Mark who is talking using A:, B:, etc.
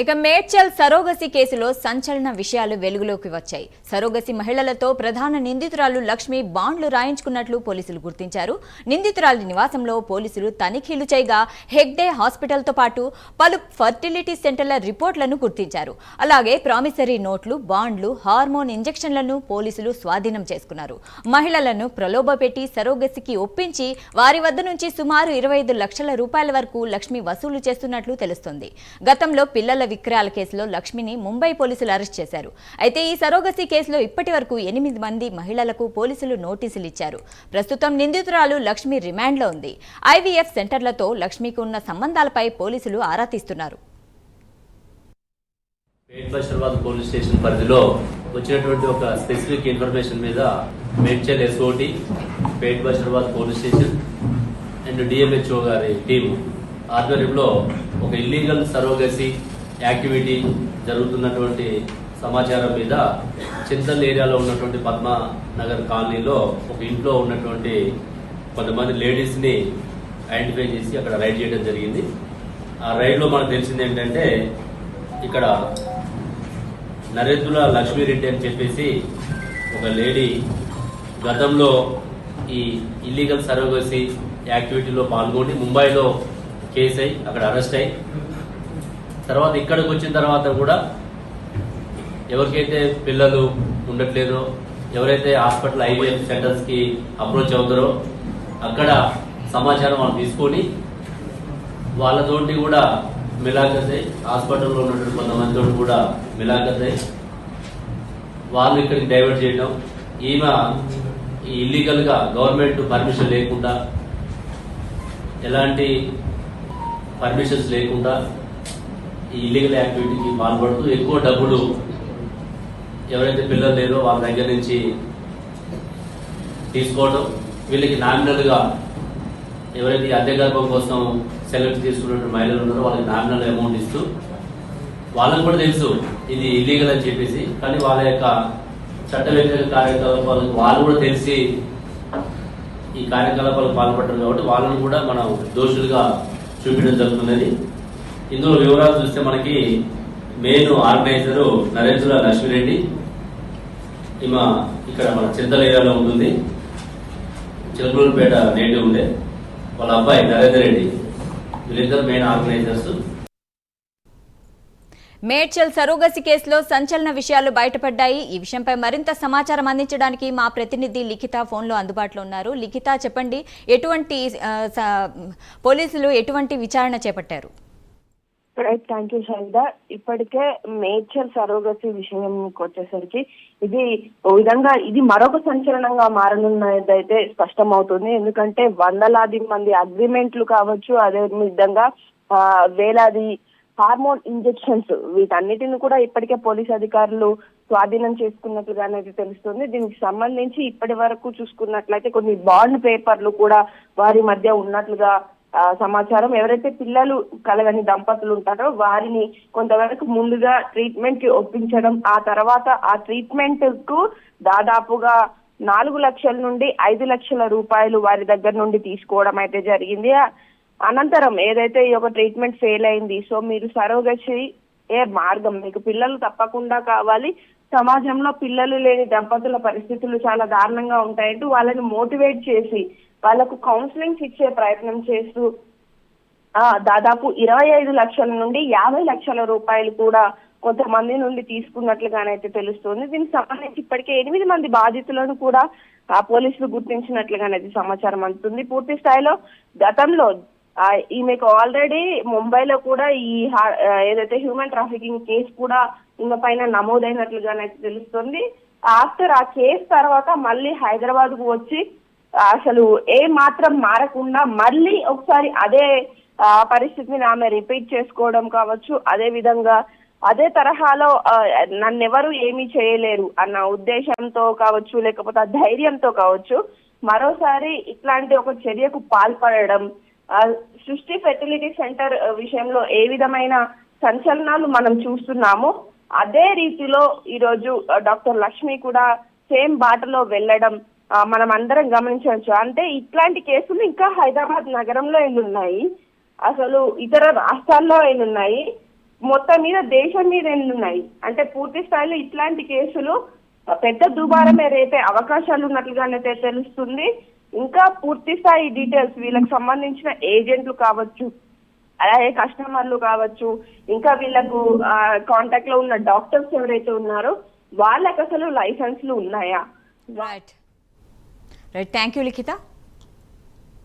A: ఇక మేడ్చల్ సరోగసి కేసులో సంచలన విషయాలు వెలుగులోకి వచ్చాయి. సరోగసి మహిళలతో ప్రధాన నిందితురాలు లక్ష్మి బాండ్లు రాయించుకున్నట్లు పోలీసులు గుర్తించారు. నిందితురాలి నివాసంలో పోలీసులు తనిఖీలు చేయగా హెగ్డే హాస్పిటల్తో పాటు పలు ఫర్టిలిటీ సెంటర్ల రిపోర్ట్లను గుర్తించారు. అలాగే ప్రామిసరీ నోట్లు బాండ్లు హార్మోన్ ఇంజెక్షన్లను పోలీసులు స్వాధీనం చేసుకున్నారు. మహిళలను ప్రలోభపెట్టి సరోగసికి ఒప్పించి వారి వద్ద నుంచి సుమారు ఇరవై ఐదు లక్షల రూపాయల వరకు లక్ష్మి వసూలు చేస్తున్నట్లు తెలుస్తుంది. గతంలో పిల్లల విక్రయాల కేసులో లక్ష్మిని ముంబై పోలీసులు అరెస్ట్ చేశారు. అయితే ఈ సరోగసీ కేసులో ఇప్పటి వరకు ఎనిమిది మంది మహిళలకు పోలీసులు నోటీసులు ఇచ్చారు. ప్రస్తుతం నిందితురాలు లక్ష్మి రిమాండ్లో ఉంది. ఐవీఎఫ్ సెంటర్లతో లక్ష్మికి ఉన్న సంబంధాలపై పోలీసులు ఆరా తీస్తున్నారు.
B: పోలీస్ స్టేషన్ పరిధిలో వచ్చినటువంటి ఒక స్పెసిఫిక్ ఇన్ఫర్మేషన్ మీద Medchal SOT Pet Basheerabad police station and DMHO గారి టీం ఆధ్వర్యంలో ఒక ఇల్లీగల్ సరోగసి యాక్టివిటీ జరుగుతున్నటువంటి సమాచారం మీద చింతల్ ఏరియాలో ఉన్నటువంటి పద్మ నగర్ కాలనీలో ఒక ఇంట్లో ఉన్నటువంటి కొంతమంది లేడీస్ని ఐడెంటిఫై చేసి అక్కడ రైడ్ చేయడం జరిగింది. ఆ రైడ్లో మనకు తెలిసింది ఏంటంటే ఇక్కడ నరేంద్రుల లక్ష్మీరెడ్డి అని చెప్పేసి ఒక లేడీ గతంలో ఈ ఇల్లీగల్ సర్వగసీ యాక్టివిటీలో పాల్గొని ముంబైలో కేసు అయి అక్కడ అరెస్ట్ అయి తర్వాత ఇక్కడికి వచ్చిన తర్వాత కూడా ఎవరికైతే పిల్లలు ఉండట్లేదో ఎవరైతే హాస్పిటల్ ఐవీఎఫ్ సెంటర్స్కి అప్రోచ్ అవుతారో అక్కడ సమాచారం వాళ్ళు తీసుకొని వాళ్ళతోటి కూడా మిలాఖత్ అయి హాస్పిటల్లో ఉన్నటువంటి కొంతమందితో కూడా మిలాఖత్ అయి వాళ్ళు ఇక్కడికి డైవర్ట్ చేయడం ఈమె ఇల్లీగల్గా గవర్నమెంట్ పర్మిషన్ లేకుండా ఎలాంటి పర్మిషన్స్ లేకుండా ఈ ఇల్లీగల్ యాక్టివిటీకి పాల్పడుతూ ఎక్కువ డబ్బులు ఎవరైతే పిల్లలు లేరో వాళ్ళ దగ్గర నుంచి తీసుకోవడం వీళ్ళకి నామినల్గా ఎవరైతే అద్దె గర్భం కోసం సెలెక్ట్ తీసుకున్నటువంటి మహిళలు ఉన్నారో వాళ్ళకి నామినల్ అమౌంట్ ఇస్తూ వాళ్ళకు కూడా తెలుసు ఇది ఇల్లీగల్ అని చెప్పేసి కానీ వాళ్ళ యొక్క చట్ట వ్యతిరేక కార్యకలాపాలకు వాళ్ళు కూడా తెలిసి ఈ కార్యకలాపాలకు పాల్పడ్డారు కాబట్టి వాళ్ళని కూడా మనం దోషులుగా చూపించడం జరుగుతున్నది. ఇందులో వివరాలు చూస్తే మనకి మెయిన్ ఆర్గనైజరు నరేంద్ర లక్ష్మిరెడ్డి. ఈమె ఇక్కడ మన చింతల ఏరియాలో ఉంటుంది. చిలకలూరుపేట నేటివ్ ఉండే వాళ్ళ అబ్బాయి నరేందర్ రెడ్డి. వీళ్ళిద్దరు మెయిన్ ఆర్గనైజర్స్.
A: మేడ్చల్ సరోగసి కేసులో సంచలన విషయాలు బయటపడ్డాయి. ఈ విషయంపై మరింత సమాచారం అందించడానికి మా ప్రతినిధి లిఖిత ఫోన్లో అందుబాటులో ఉన్నారు. లిఖిత చెప్పండి ఎటువంటి పోలీసులు ఎటువంటి విచారణ చేపట్టారు?
C: రైట్ థ్యాంక్ యూ షైదా ఇప్పటికే మేచర్ సరోగసి విషయంకి వచ్చేసరికి ఇది ఓ విధంగా ఇది మరొక సంచలనంగా మారనున్నదైతే స్పష్టమవుతుంది. ఎందుకంటే వందలాది మంది అగ్రిమెంట్లు కావచ్చు అదే విధంగా ఆ, వేలాది హార్మోన్ ఇంజెక్షన్స్ వీటన్నిటిని కూడా ఇప్పటికే పోలీస్ అధికారులు స్వాధీనం చేసుకున్నట్లుగానైతే తెలుస్తుంది. దీనికి సంబంధించి ఇప్పటి వరకు చూసుకున్నట్లయితే కొన్ని బాండ్ పేపర్లు కూడా వారి మధ్య ఉన్నట్లుగా సమాచారం. ఎవరైతే పిల్లలు కలగని దంపతులు ఉంటారో వారిని కొంతవరకు ముందుగా ట్రీట్మెంట్కి ఒప్పించడం ఆ తర్వాత ఆ ట్రీట్మెంట్కు దాదాపుగా నాలుగు లక్షల నుండి ఐదు లక్షల రూపాయలు వారి దగ్గర నుండి తీసుకోవడం అయితే జరిగింది. అనంతరం ఏదైతే ఈ యొక్క ట్రీట్మెంట్ ఫెయిల్ అయింది సో మీరు సరోగసి ఏ మార్గం? మీకు పిల్లలు తప్పకుండా కావాలి. సమాజంలో పిల్లలు లేని దంపతుల పరిస్థితులు చాలా దారుణంగా ఉంటాయంటూ వాళ్ళని మోటివేట్ చేసి వాళ్ళకు కౌన్సిలింగ్స్ ఇచ్చే ప్రయత్నం చేస్తూ ఆ దాదాపు ఇరవై ఐదు లక్షల నుండి యాభై లక్షల రూపాయలు కూడా కొంతమంది నుండి తీసుకున్నట్లుగానైతే తెలుస్తుంది. దీనికి సంబంధించి ఇప్పటికే ఎనిమిది మంది బాధితులను కూడా ఆ పోలీసులు గుర్తించినట్లుగానైతే సమాచారం అందుతుంది. పూర్తి స్థాయిలో గతంలో ఈమెకు ఆల్రెడీ ముంబైలో కూడా ఈ ఏదైతే హ్యూమన్ ట్రాఫికింగ్ కేసు కూడా ఈమె పైన నమోదైనట్లుగానైతే తెలుస్తుంది. ఆఫ్టర్ ఆ కేసు తర్వాత మళ్ళీ హైదరాబాద్కు వచ్చి అసలు ఏ మాత్రం మారకుండా మళ్ళీ ఒకసారి అదే ఆ, పరిస్థితిని ఆమె రిపీట్ చేసుకోవడం కావచ్చు అదే విధంగా అదే తరహాలో నన్నెవరు ఏమీ చేయలేరు అన్న ఉద్దేశంతో కావచ్చు లేకపోతే ఆ ధైర్యంతో కావచ్చు మరోసారి ఇట్లాంటి ఒక చర్యకు పాల్పడడం ఆ, సృష్టి ఫెర్టిలిటీ సెంటర్ విషయంలో ఏ విధమైన సంచలనాలు మనం చూస్తున్నామో అదే రీతిలో ఈరోజు డాక్టర్ లక్ష్మి కూడా సేమ్ బాటలో వెళ్ళడం మనం అందరం గమనించవచ్చు. అంటే ఇట్లాంటి కేసులు ఇంకా హైదరాబాద్ నగరంలో ఎన్ని ఉన్నాయి. అసలు ఇతర రాష్ట్రాల్లో ఎన్నున్నాయి మొత్తం మీద దేశం మీద ఎన్ని ఉన్నాయి. అంటే పూర్తి స్థాయిలో ఇట్లాంటి కేసులు పెద్ద దుబారమే రేపే అవకాశాలు ఉన్నట్లుగానైతే తెలుస్తుంది. ఇంకా పూర్తి స్థాయి డీటెయిల్స్ వీళ్ళకి సంబంధించిన ఏజెంట్లు కావచ్చు అలాగే కస్టమర్లు కావచ్చు ఇంకా వీళ్ళకు కాంటాక్ట్లో ఉన్న డాక్టర్స్ ఎవరైతే ఉన్నారో వాళ్ళకి అసలు లైసెన్స్లు ఉన్నాయా?
A: Right right thank you Likhita